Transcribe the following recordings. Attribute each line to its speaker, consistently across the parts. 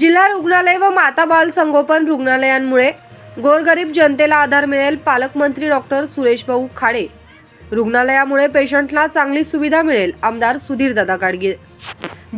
Speaker 1: जिल्हा रुग्णालय व माता बाल संगोपन रुग्णालयांमुळे गोरगरीब जनतेला आधार मिळेल पालकमंत्री डॉक्टर सुरेश भाऊ खाडे. रुग्णालयामुळे पेशंटला चांगली सुविधा मिळेल आमदार सुधीर दादा गाडगे.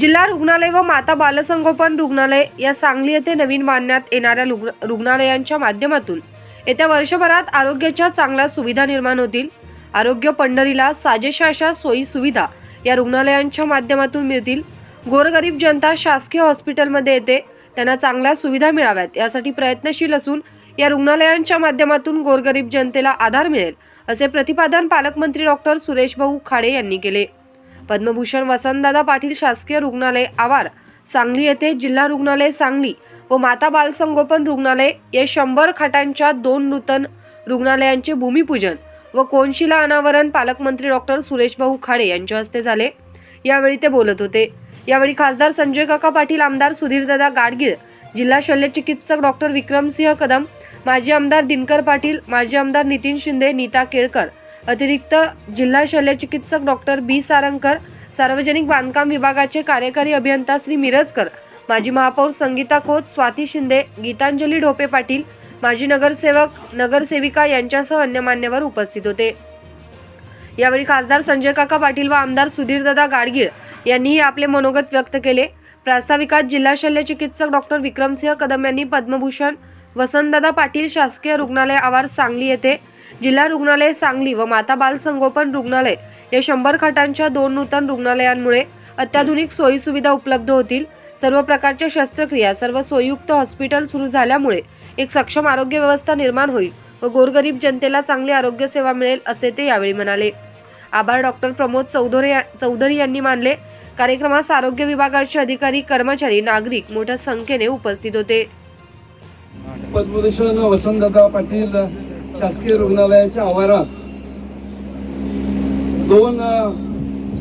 Speaker 1: जिल्हा रुग्णालय व माता बालसंगोपन रुग्णालय या सांगली येथे नवीन बांधण्यात येणाऱ्या रुग्ण- रुग्णालयांच्या माध्यमातून येत्या वर्षभरात आरोग्याच्या चांगल्या सुविधा निर्माण होतील. आरोग्य पंढरीला साजेशा अशा सोयी सुविधा या रुग्णालयांच्या माध्यमातून मिळतील. गोरगरीब जनता शासकीय हॉस्पिटलमध्ये येते. त्यांना चांगल्या सुविधा मिळाव्यात. यासाठी प्रयत्नशील असून या रुग्णालयांच्या माध्यमातून गोरगरीब जनतेला आधार मिळेल असे प्रतिपादन पालकमंत्री डॉक्टर सुरेश भाऊ खाडे यांनी केले. पद्मभूषण वसंतदादा पाटील शासकीय रुग्णालय आवार सांगली येथे जिल्हा रुग्णालय सांगली व माता बालसंगोपन रुग्णालय या शंभर खाटांच्या दोन नूतन रुग्णालयांचे भूमिपूजन व कोनशिला अनावरण पालकमंत्री डॉक्टर सुरेश भाऊ खाडे यांच्या हस्ते झाले. यावेळी ते बोलत होते. यावेळी खासदार संजय काका पाटील आमदार सुधीरदादा गाडगीळ जिल्हा शल्यचिकित्सक डॉक्टर विक्रमसिंह कदम माजी आमदार दिनकर पाटील माजी आमदार नितीन शिंदे नीता केळकर अतिरिक्त जिल्हा शल्यचिकित्सक डॉक्टर बी सारंगकर सार्वजनिक बांधकाम विभागाचे कार्यकारी अभियंता श्री मिरजकर माजी महापौर संगीता खोत स्वाती शिंदे गीतांजली ढोपे पाटील माजी नगरसेवक नगरसेविका यांच्यासह अन्य मान्यवर उपस्थित होते. यावेळी खासदार संजय काका पाटील व आमदार सुधीरदादा गाडगीळ यांनीही आपले मनोगत व्यक्त केले. प्रास्ताविकात जिल्हा शल्य चिकित्सक डॉक्टर विक्रमसिंह कदम यांनी पद्मभूषण वसंतदादा पाटील शासकीय रुग्णालय आवार सांगली येथे जिल्हा रुग्णालय सांगली व माता बाल संगोपन रुग्णालय या शंभर खाटांच्या दोन नूतन रुग्णालयांमुळे अत्याधुनिक सोयीसुविधा उपलब्ध होतील. सर्व प्रकारच्या शस्त्रक्रिया सर्व सोयीयुक्त हॉस्पिटल सुरू झाल्यामुळे एक सक्षम आरोग्य व्यवस्था निर्माण होईल व गोरगरीब जनतेला चांगली आरोग्य सेवा मिळेल असे ते यावेळी म्हणाले. आभार. डॉक्टर प्रमोद चौधरी चौधरी यांनी मानले. कार्यक्रमास आरोग्य विभागाचे अधिकारी कर्मचारी नागरिक मोठ्या संख्येने उपस्थित होते.
Speaker 2: पद्मभूषण वसंतदादा पाटील शासकीय रुग्णालयाच्या आवारात दोन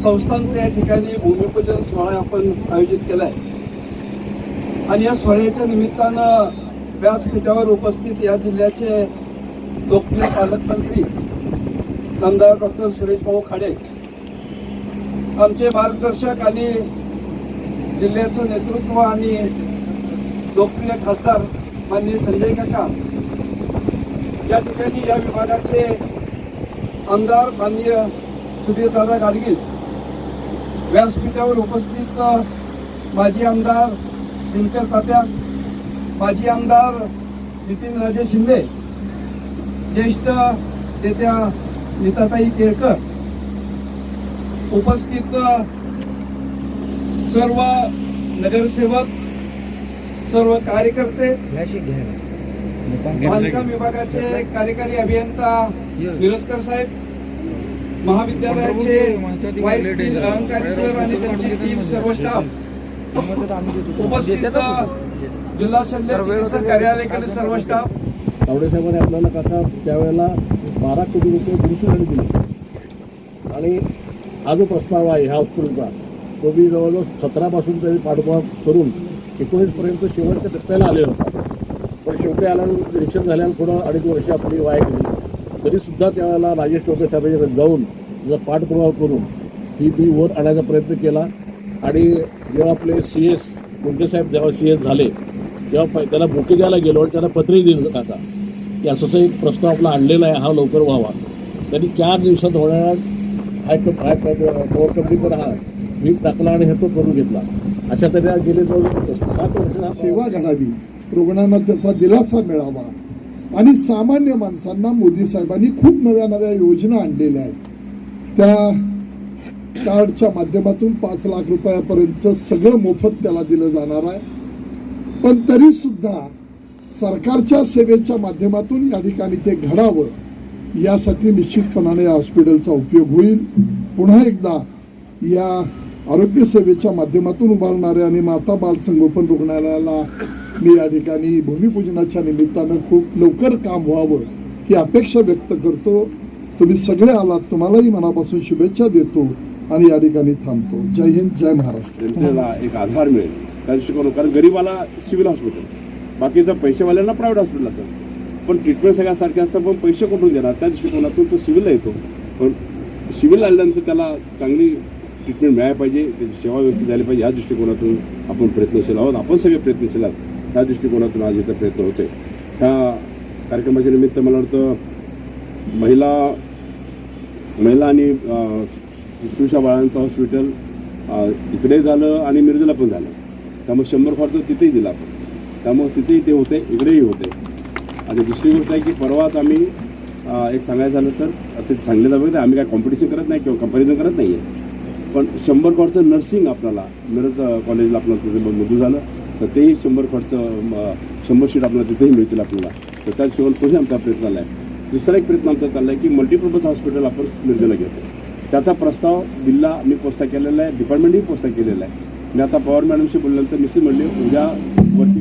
Speaker 2: संस्थांच्या या ठिकाणी भूमिपूजन सोहळा आपण आयोजित केला आहे आणि या सोहळ्याच्या निमित्तानं व्यासपीठावर उपस्थित या जिल्ह्याचे लोकप्रिय पालकमंत्री नामदार डॉक्टर सुरेश भाऊ खाडे आमचे मार्गदर्शक आणि जिल्ह्याचं नेतृत्व आणि लोकप्रिय खासदार माननीय संजय काका. या ठिकाणी या विभागाचे आमदार माननीय सुधीरदादा गाडगीळ व्यासपीठावर उपस्थित माजी आमदार दिनकर तात्या माजी आमदार नितीन राजे शिंदे ज्येष्ठ नेत्या नीताताई केळकर उपस्थित सर्व नगरसेवक सर्व कार्यकर्ते बांधकाम विभागाचे कार्यकारी अभियंता मिरजकर साहेब महाविद्यालयाचे वाईस डीन अहंकारी सर आणि त्यांची टीम सर्व स्टाफ उपस्थित जिल्हा शल्य चिकित्सक कार्यालयाकडे सर्व स्टाफ
Speaker 3: तावडे साहेबांनी आपल्याला काका त्यावेळेला बारा कोटी रुपये गुरुसुराने दिले. आणि हा जो प्रस्ताव आहे ह्या हॉस्पिटलचा तो मी जवळजवळ सतरापासून तरी पाठोपाठ करून एकोणीसपर्यंत शेवटच्या टप्प्याला आले होता. पण शेवटी आल्यानंतर निरीक्षण झाल्यानं पुढं अडीच वर्ष आपली वाया गेली. तरीसुद्धा त्यावेळेला राजेश टोपे साहेबांच्याकडे जाऊन त्याचा पाठपुरावा करून ही बी वर आणायचा प्रयत्न केला. आणि जेव्हा आपले सी एस मुंडे साहेब जेव्हा सी एस झाले तेव्हा त्याला बुके द्यायला गेलो आणि त्याला पत्रही दिलं आता. याचा असं एक प्रस्ताव आपला आणलेला आहे हा लवकर व्हावा. त्यांनी चार दिवसात होणारा हाय हाय पॉवर कंपनीवर हा मी टाकला आणि हे तो करून घेतला. अशा तऱ्हे गेले जवळ सात वर्ष
Speaker 4: सेवा घडावी रुग्णांना त्याचा दिलासा मिळावा. आणि सामान्य माणसांना मोदी साहेबांनी खूप नव्या नव्या योजना आणलेल्या आहेत. त्या कार्डच्या माध्यमातून पाच लाख रुपयापर्यंतचं सगळं मोफत त्याला दिलं जाणार आहे. पण तरीसुद्धा सरकारच्या सेवेच्या माध्यमातून या ठिकाणी ते घडावं यासाठी निश्चितपणाने या हॉस्पिटलचा उपयोग होईल. पुन्हा एकदा या आरोग्य सेवेच्या माध्यमातून उभारणाऱ्या आणि माता बाल संगोपन रुग्णालयाला मी या ठिकाणी भूमिपूजनाच्या निमित्तानं खूप लवकर काम व्हावं ही अपेक्षा व्यक्त करतो. तुम्ही सगळे आलात तुम्हालाही मनापासून शुभेच्छा देतो आणि या ठिकाणी थांबतो. जय हिंद जय महाराष्ट्र.
Speaker 5: जनतेला एक आधार मिळेल. त्या दृष्टिकोन कारण गरीबाला सिव्हिल हॉस्पिटल बाकीचं पैसेवाल्यांना प्रायव्हेट हॉस्पिटल असतं पण ट्रीटमेंट सगळ्या सारख्या असतात पण पैसे कुठून देणार? त्या दृष्टिकोनातून तो सिव्हिलला येतो. पण सिव्हिल आल्यानंतर त्याला चांगली ट्रीटमेंट मिळायला पाहिजे त्याची सेवा व्यवस्थित झाली पाहिजे या दृष्टिकोनातून आपण प्रयत्नशील आहोत. आपण सगळे प्रयत्नशील आहोत. त्या दृष्टिकोनातून आज इथं प्रयत्न होते ह्या कार्यक्रमाच्या निमित्त मला वाटतं महिला महिला आणि सुश्रुषा बाळांचं हॉस्पिटल इकडे झालं आणि मिरजेला पण झालं. त्यामुळे शंभर खर्च तिथेही दिला आपण. त्यामुळे तिथेही ते होते इकडेही होते. आणि दुसरी गोष्ट आहे की परवाच आम्ही एक सांगायचं झालं तर ते सांगले जावं आम्ही काय कॉम्पिटिशन करत नाही किंवा कंपॅरिझन करत नाही आहे पण शंभर खर्च नर्सिंग आपल्याला मिरज कॉलेजला आपल्याला तिथे मंजूर झालं तर तेही शंभर खर्च शंभर सीट आपल्याला तिथेही मिळतील आपल्याला. तर त्या हिशोबाने पुढे आमचा प्रयत्न चालला आहे दुसरा एक प्रयत्न आमचा चालला आहे की मल्टीपर्पज हॉस्पिटल आपण मिरजेला घेतो. त्याचा प्रस्ताव बिल्ला मी पोस्टा केलेला आहे डिपार्टमेंटही पोस्टा केलेला आहे. मी आता पवार मॅडमशी बोलल्यानंतर निश्चित म्हणले उद्या वरती